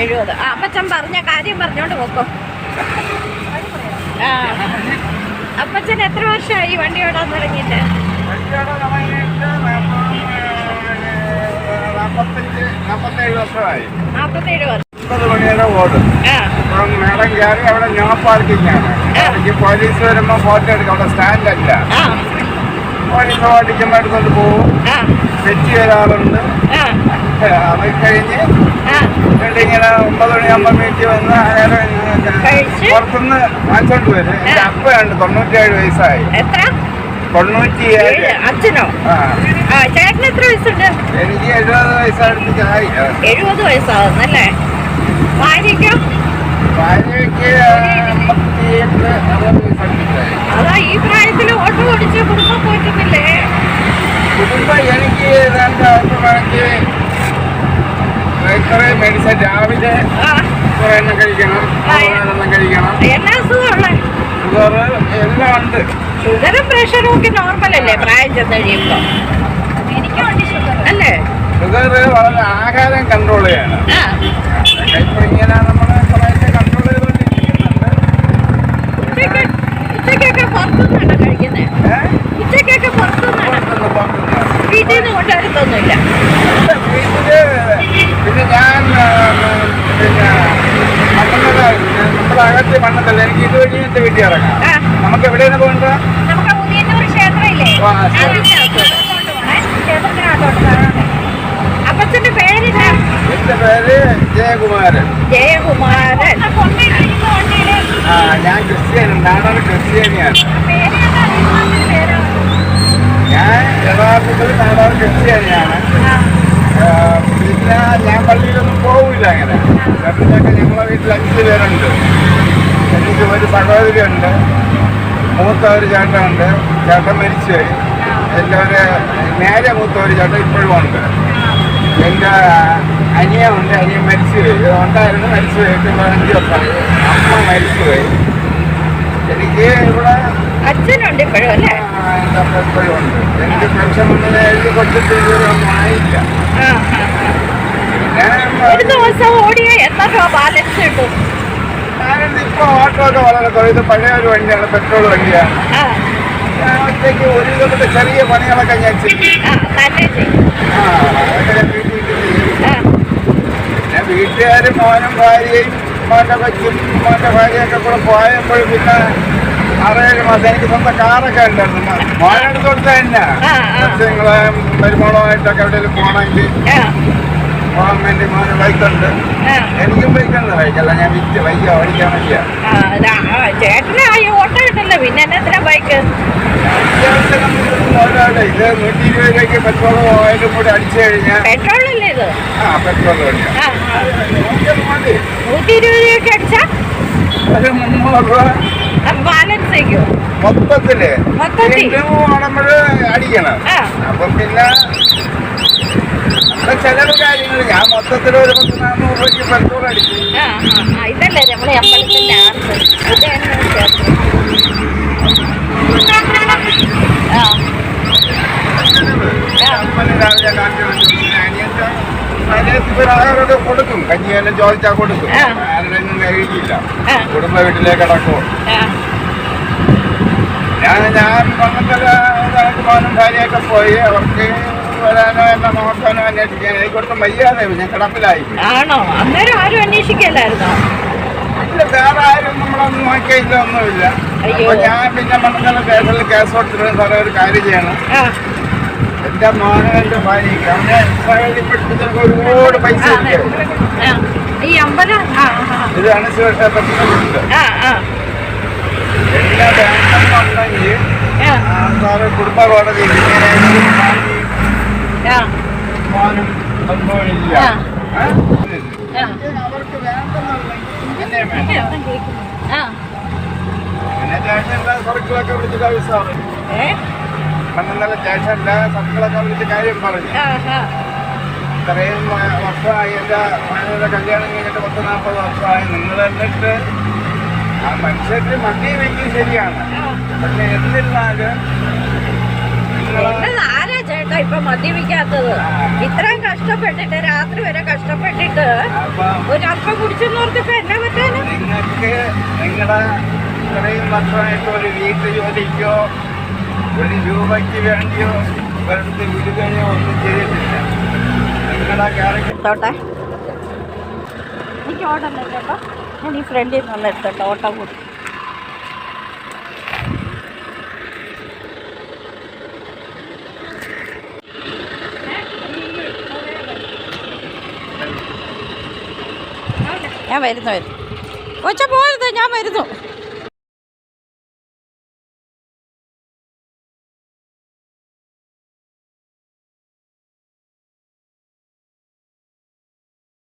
എഴുപത്. ആ അപ്പച്ചൻ പറഞ്ഞ കാര്യം പറഞ്ഞോണ്ട് പോക്കോ. ആ. അപ്പച്ചൻ എത്ര വർഷമായി വണ്ടി ഓടാൻ തുടങ്ങിയിട്ട്? നാപ്പത്തേഴ് വർഷം. മണിവരെ ഓടും. അപ്പം മേഡം കയറി അവിടെ നോ പാർക്കിംഗ് ആണ്. എനിക്ക് പോലീസ് വരുമ്പോൾ ഫോട്ടോ എടുക്കും. അവിടെ സ്റ്റാൻഡല്ല പോലീസ് ഓടിക്കുമ്പോൾ എടുത്തോണ്ട് പോവും. തെറ്റി വരാറുണ്ട്. അത് കഴിഞ്ഞ് എന്നിട്ട് ഇങ്ങനെ ഒമ്പത് മണിയാകുമ്പോൾ വീട്ടിൽ വന്ന് അയാളെ? പുറത്തുനിന്ന് വാങ്ങിച്ചോണ്ട് വരും. എന്റെ അപ്പയുണ്ട് തൊണ്ണൂറ്റിയേഴ് വയസ്സായി. എത്ര? തൊണ്ണൂറ്റിയേഴ്. അച്ഛനോ? ആ. ചേട്ടന് എത്ര വയസ്സുണ്ട്? എനിക്ക് എഴുപത് വയസ്സടുത്തേക്കായി എഴുപത് വയസ്സാവുന്നല്ലേ? ഭാര്യയ്ക്കോ? ഭാര്യയ്ക്ക് അതാ ഈ പ്രായത്തിൽ ഓട്ടോ ഓടിച്ച് കുടുംബം പോറ്റുന്നില്ലേ കുടുംബം എനിക്ക് രണ്ട് എനിക്ക് കുറേ മെഡിസിൻ രാവിലെ ആ. കുറേ എണ്ണം കഴിക്കണം എണ്ണം കഴിക്കണം. എന്നാ അസുഖമുള്ള ഷുഗർ എല്ലാം ഉണ്ട്. ഷുഗറും പ്രഷറും ഒക്കെ നോർമൽ അല്ലേ? പ്രായം ചെന്ന് കഴിയുമ്പോ? എനിക്കുണ്ട് ഷുഗർ അല്ലേ? ഷുഗർ വളരെ ആഹാരം കൺട്രോൾ ചെയ്യണം. ആ. ഇപ്പൊ ഇങ്ങനെ നമ്മൾ കുറേശ്ശെ കൺട്രോൾ ചെയ്തുകൊണ്ടിരിക്കുന്നുണ്ട്. ഉച്ചയ്ക്ക് ഉച്ചയ്ക്കൊക്കെ പുറത്തുനിന്നാണോ കഴിക്കുന്നത് ഏഹ് ഉച്ചയ്ക്കൊക്കെ പുറത്തുനിന്നാണോ? പുറത്തുനിന്ന് പുറത്തുനിന്ന്. വീട്ടിൽ നിന്ന് കൊണ്ടുവരുത്തൊന്നുമില്ല വീട്ടിൽ പിന്നെ ഞാൻ ആ, പിന്നെ മണ്ണുന്നത് നമ്മുടെ അകത്ത് മണ്ണത്തല്ല എനിക്ക് ഇതുവഴി എന്റെ വീട്ടിൽ ഇറങ്ങാം. നമുക്ക് എവിടെയാണ് പോകേണ്ടത്. അപ്പച്ചന്റെ എന്റെ പേര് ജയകുമാരൻ. ജയകുമാരൻ. ആ ഞാൻ ക്രിസ്ത്യാനി നാടാണ് ക്രിസ്ത്യാനിയാണ്. ഞാൻ യഥാർത്ഥത്തിൽ നാടാണ് ക്രിസ്ത്യാനിയാണ്. പിന്നെ ഞാൻ പള്ളിയിലൊന്നും പോകില്ല അങ്ങനെ. ചേട്ടനൊക്കെ ഞങ്ങളെ വീട്ടിൽ അഞ്ച് പേരുണ്ട്. എനിക്ക് ഒരു സഹോദരിയുണ്ട്. മൂത്ത ഒരു ചേട്ടനുണ്ട്. ചേട്ടൻ മരിച്ചുപോയി. എന്റെ ഒരു നേരെ മൂത്ത ഒരു ചേട്ടൻ ഇപ്പോഴും ഉണ്ട്. എന്റെ അനിയനുണ്ട്. അനിയൻ മരിച്ചുപോയി. ഉണ്ടായിരുന്നു മരിച്ചുപോയി. എട്ട് പതിനഞ്ച് വർഷമായി അമ്മ മരിച്ചുപോയി. എനിക്ക് ഇവിടെ അച്ഛനുണ്ട് ഇപ്പോഴും അല്ലേ? ഇപ്പോഴും ഉണ്ട്. എനിക്ക് പെൻഷൻ വന്നത് എഴുതി കൊടുത്തിട്ട് ഇതുവരെ ഒന്നും ആയില്ല. ഒരു ദിവസം ഓടിയ എത്ര ബാലൻസ് കിട്ടും? കാരണം ഇപ്പൊ ഓട്ടോ ഒക്കെ വളരെ കുറവ്. പഴയ ഒരു വണ്ടിയാണ് പെട്രോൾ വണ്ടിയാണ്. ഒറ്റയ്ക്ക് ഒരു വിധത്തിലെ ചെറിയ പണികളൊക്കെ ഞാൻ ചെയ്യും. ആ അതൊക്കെ ഞാൻ വീട്ടിൽ പിന്നെ വീട്ടുകാരും മോനും ഭാര്യയും മോന്റെ കൊച്ചും മോന്റെ ഭാര്യയൊക്കെ കൂടെ പോയപ്പോൾ പിന്നെ അറിയാലും മാസം എനിക്ക് സ്വന്തം കാറൊക്കെ ഉണ്ടായിരുന്നു. മോനെടുത്ത് കൊടുത്ത തന്നെ. കൊച്ചുങ്ങളെ എവിടെയെങ്കിലും പോകണമെങ്കിൽ. പോകാൻ വേണ്ടി മോന് ബൈക്കുണ്ട് എനിക്കും ബൈക്കുണ്ട് ബൈക്കല്ല ഞാൻ വിറ്റ് വയ്യ ഓടിക്കാൻ വയ്യ ആ, ഇതാ, ആ, ചേട്ടന് ആ ഓട്ടോ ഉണ്ടല്ലോ പിന്നെ എന്നാ ബൈക്ക്. ഇത് നൂറ്റി ഇരുപത് രൂപയ്ക്ക് പെട്രോൾ ഓയിലും കൂടി അടിച്ചു കഴിഞ്ഞാൽ പെട്രോൾ അല്ലേ ഇത്? ആ പെട്രോൾ നൂറ്റി ഇരുപത് രൂപയ്ക്ക് അടിച്ചാ? ഒരു മുന്നൂറ് രൂപ. മൊത്തത്തിൽ. മൊത്തത്തിൽ? അടിക്കണം. അപ്പം പിന്നെ നമ്മുടെ ചെലവ് കാര്യങ്ങൾ ഞാൻ മൊത്തത്തിൽ ഒരു പത്ത് നാനൂറ് രൂപയ്ക്ക് പെട്രോൾ അടിക്കും ആ ആ, ഇതല്ലേ നമ്മളെ അമ്പലത്തിന്റെ ഇതാണ് ചേർത്ത് ആ. ആ. അമ്പലം രാവിലെ കാപ്പി വെച്ചു. പിന്നെ അനിയന്റെ അതിനകത്ത് ഇവർ ആരോട് കൊടുക്കും. കഞ്ഞിയെല്ലാം ചോദിച്ചാൽ കൊടുക്കും. ആ. ആരുടെയൊന്നും കഴിക്കില്ല ആ. കുടുംബ വീട്ടിലേക്ക് അടക്കും ആ. ഞാൻ ഞാൻ വന്നിട്ട് ഭാര്യയൊക്കെ പോയി അവർക്ക് വരാനോ എന്നെ നോക്കാനോ അന്വേഷിക്കാനോ എനിക്ക് കൊടുത്ത മര്യാദ ഞാൻ കിടപ്പിലായി. ആണോ? അന്നേരം ആരും അന്വേഷിക്കല്ലായിരുന്നോ? ഇല്ല വേറെ ആരും നമ്മളൊന്നും നോക്കിയില്ല ഒന്നുമില്ല. അപ്പൊ ഞാൻ പിന്നെ മണ്ണത്തല സ്റ്റേഷനിൽ കേസ് കൊടുത്തിട്ട് സാറേ ഒരു കാര്യം ചെയ്യണം. ആ. എന്റെ മോനും എന്റെ ഭാര്യയ്ക്ക്. അവനെ ഇസ്രായേലിൽ പഠിപ്പിച്ചൊക്കെ ഒരുപാട് പൈസ ഇത് എല്ലാ സാറ് കുടുംബ കോടതിയിൽ ഇങ്ങനെ സർക്കിളൊക്കെ വിളിച്ചിട്ട് ആവശ്യമാണ് മണ്ണെന്നല്ല സ്റ്റേഷനിലെ സർക്കിളൊക്കെ വിളിച്ച് കാര്യം പറഞ്ഞു? ഇത്രയും വർഷമായി എന്റെ മകളുടെ കല്യാണം കഴിഞ്ഞിട്ട് പത്ത് നാൽപ്പത് വർഷമായി നിങ്ങൾ എന്നിട്ട് ആ മനുഷ്യർക്ക് മദ്യം വെക്കും ശരിയാണ്. പക്ഷെ എന്നിരുന്നാലും നിങ്ങൾ ചേട്ടൻ ഇപ്പൊ മദ്യപിക്കാത്തത്. ഇത്രയും കഷ്ടപ്പെട്ടിട്ട് രാത്രി വരെ കഷ്ടപ്പെട്ടിട്ട് അപ്പൊ കുടിച്ചെന്ന് ഇപ്പൊ എന്നാ പറ്റാന്? നിങ്ങൾക്ക് നിങ്ങളുടെ ഇത്രയും വർഷമായിട്ട് ഒരു വീട്ടു ജോലിക്കോ ഒരു രൂപയ്ക്ക് വേണ്ടിയോ വെറുതെ വിടുകയോ ഒന്നും ചെയ്തിട്ടില്ല. നിങ്ങളുടെ എടുത്തോട്ടെ എനിക്ക് ഓട്ടം ഞാൻ ഈ ഫ്രണ്ടിൽ നിന്ന് എടുത്തോട്ടെ ഓട്ടം കൂടി. ഞാൻ വരുന്നു വരുന്നു. കൊച്ച പോരുത് ഞാൻ വരുന്നു.